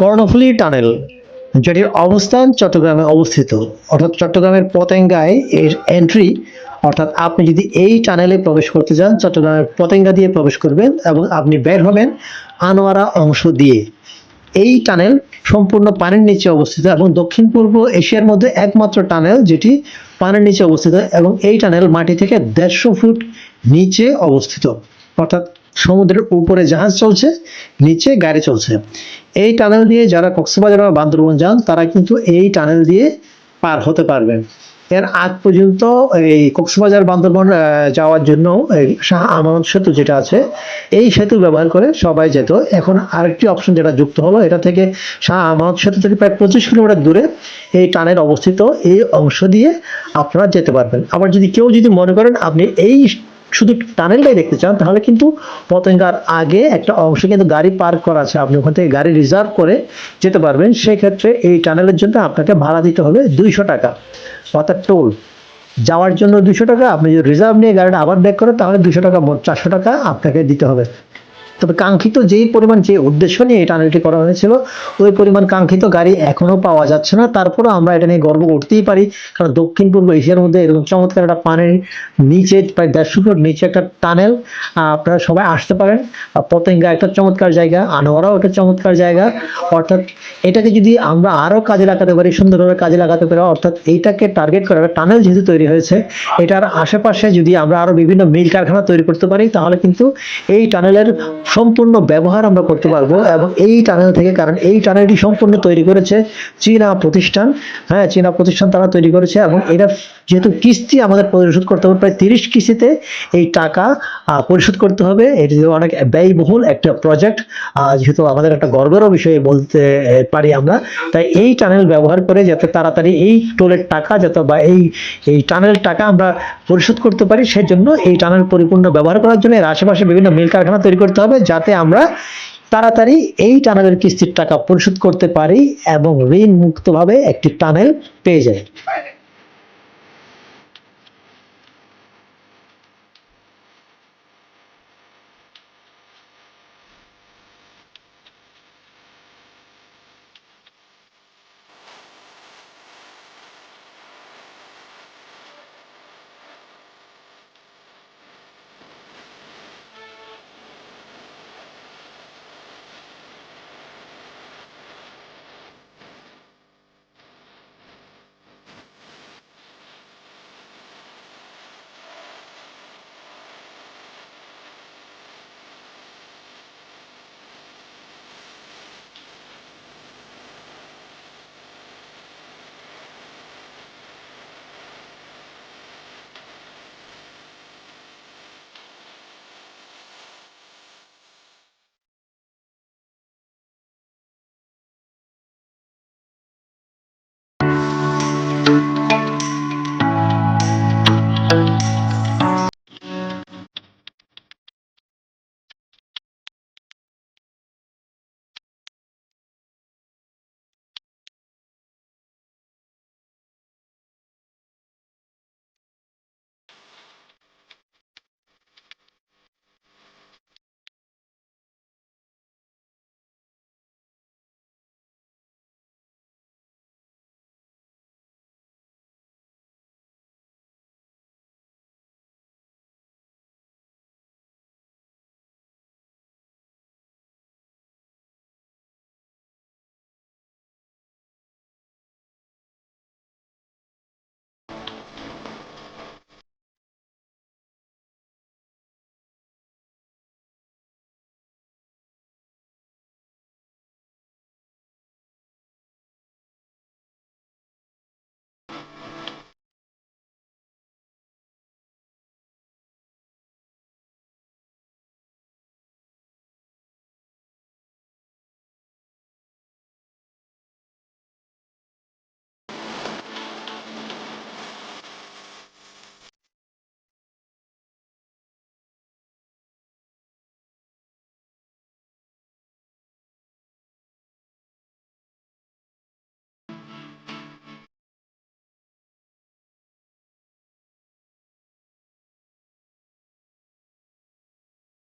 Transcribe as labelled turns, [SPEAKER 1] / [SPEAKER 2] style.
[SPEAKER 1] Karnaphuli tunnel, যেটির অবস্থান চট্টগ্রামে অবস্থিত। অর্থাৎ চট্টগ্রামের পতেঙ্গায় এর এন্ট্রি অর্থাৎ আপনি যদি এই টানেলে প্রবেশ করতে চান চট্টগ্রামের পতেঙ্গা দিয়ে প্রবেশ করবেন এবং আপনি বের হবেন আনোয়ারা অংশ দিয়ে। এই টানেল সম্পূর্ণ পানির নিচে অবস্থিত এবং দক্ষিণ পূর্ব এশিয়ার মধ্যে একমাত্র টানেল যেটি পানির নিচে অবস্থিত এবং এই টানেল মাটি থেকে দেড়শো ফুট নিচে অবস্থিত। অর্থাৎ সমুদ্রের উপরে জাহাজ চলছে, নিচে গাড়ি চলছে। এই টানেল দিয়ে যারা কক্সবাজার বা বান্দরবন যান, তারা কিন্তু এই টানেল দিয়ে পার হতে পারবেন এর আগ পর্যন্ত এই কক্সবাজার, বান্দরবন যাওয়ার জন্য শাহ আমানত সেতু যেটা আছে, এই সেতু ব্যবহার করে সবাই যেত। এখন আরেকটি অপশন যেটা যুক্ত হলো, এটা থেকে শাহ আমানত সেতু থেকে প্রায় পঁচিশ কিলোমিটার দূরে এই টানেল অবস্থিত। এই অংশ দিয়ে আপনারা যেতে পারবেন। আবার যদি কেউ যদি মনে করেন আপনি এই শুধু টানেলটাই দেখতে চান, তাহলে কিন্তু পতেঙ্গার আগে একটা অংশে কিন্তু গাড়ি পার্ক করা আছে। আপনি ওখান থেকে গাড়ি রিজার্ভ করে যেতে পারবেন। সেই ক্ষেত্রে এই টানেলের জন্য আপনাকে ভাড়া দিতে হবে দুইশো টাকা। অর্থাৎ টোল। যাওয়ার জন্য দুশো টাকা, আপনি যদি রিজার্ভ নিয়ে গাড়িটা আবার ব্যাক করেন, তাহলে দুশো টাকা চারশো টাকা আপনাকে দিতে হবে। তবে কাঙ্ক্ষিত যেই পরিমাণ যে উদ্দেশ্য নিয়ে এই টানেলটি করা হয়েছিল, ওই পরিমাণ কাঙ্ক্ষিত গাড়ি এখনও পাওয়া যাচ্ছে না। তারপরেও আমরা এটা নিয়ে গর্ব করতেই পারি, কারণ দক্ষিণ পূর্ব এশিয়ার মধ্যে এরকম চমৎকার একটা পানির নিচে, প্রায় দেড়শো ফুট নিচে একটা টানেল আপনারা সবাই আসতে পারেন। পতেঙ্গা একটা চমৎকার জায়গা, আনোয়ারাও একটা চমৎকার জায়গা। অর্থাৎ এটাকে যদি আমরা আরও কাজে লাগাতে পারি, সুন্দরভাবে কাজে লাগাতে পারি, অর্থাৎ এইটাকে টার্গেট করে টানেল যেহেতু তৈরি হয়েছে, এটার আশেপাশে যদি আমরা আরও বিভিন্ন মিল কারখানা তৈরি করতে পারি, তাহলে কিন্তু এই টানেলের সম্পূর্ণ ব্যবহার আমরা করতে পারব এবং এই টানেল থেকে, কারণ এই টানেলটি সম্পূর্ণ তৈরি করেছে চীনা প্রতিষ্ঠান। হ্যাঁ চীনা প্রতিষ্ঠান তারা তৈরি করেছে এবং এটা যেহেতু কিস্তি আমাদের পরিশোধ করতে হবে, প্রায় তিরিশ কিস্তিতে এই টাকা পরিশোধ করতে হবে। এটি অনেক ব্যয়বহুল একটা প্রজেক্ট যেহেতু আমাদের একটা গর্বেরও বিষয়ে বলতে পারি আমরা। তাই এই টানেল ব্যবহার করে যাতে তাড়াতাড়ি এই টোলের টাকা যাতে বা এই এই টানেল টাকা আমরা পরিশোধ করতে পারি, সেজন্য এই টানেল পরিপূর্ণ ব্যবহার করার জন্য এর আশেপাশে বিভিন্ন মিল কারখানা তৈরি করতে হবে, যাতে আমরা তাড়াতাড়ি এই টানেলের কিস্তির টাকা পরিশোধ করতে পারি এবং ঋণ মুক্তভাবে একটি টানেল পেয়ে যাই।